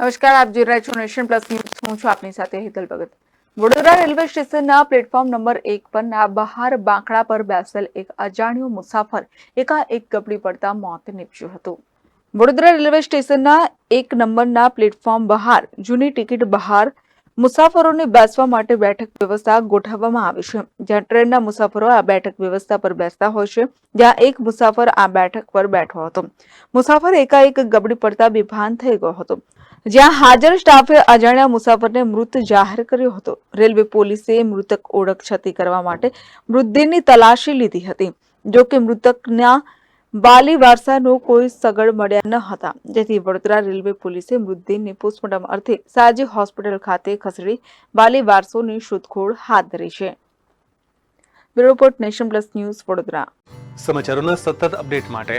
નમસ્કાર, આપ જોઈ રહ્યા છો નેશન પ્લસ ન્યૂઝ. હું છું આપની સાથે હેતલ ભગત. વડોદરા રેલવે સ્ટેશનના પ્લેટફોર્મ નંબર એક પરના બહાર બાંકડા પર બેસેલ એક અજાણ્યો મુસાફર એકાએક ગબડી પડતા મોત નીપજ્યું હતું. વડોદરા રેલવે સ્ટેશનના એક નંબરના પ્લેટફોર્મ બહાર જૂની ટિકિટ બહાર મુસાફરોને બેસવા માટે બેઠક વ્યવસ્થા ગોઠવવામાં આવી છે. જ્યાં ટ્રેનના મુસાફરો આ બેઠક વ્યવસ્થા પર બેસતા હોય છે, જ્યાં એક મુસાફર આ બેઠક પર બેઠો હતો. મુસાફર એકાએક ગબડી પડતા બેભાન થઈ ગયો હતો. જ્યાં હાજર સ્ટાફે અજાણ્યા મુસાફરને મૃત જાહેર કર્યો હતો. રેલવે પોલીસે મૃતક ઓળખ છતી કરવા માટે મૃતદેહની તલાશી લીધી હતી. જો મૃતકના બાલી વારસાનો કોઈ સગડ મળ્યા ન હતા. જેથી વડોદરા રેલવે પોલીસે મૃતદેહને પોસ્ટમોર્ટમ અર્થે સાજી હોસ્પિટલ ખાતે ખસેડી બાલી વારસોની શોધખોળ હાથ ધરી છે. Bureau nation plus news Vadodara. સમાચારોના સતત અપડેટ માટે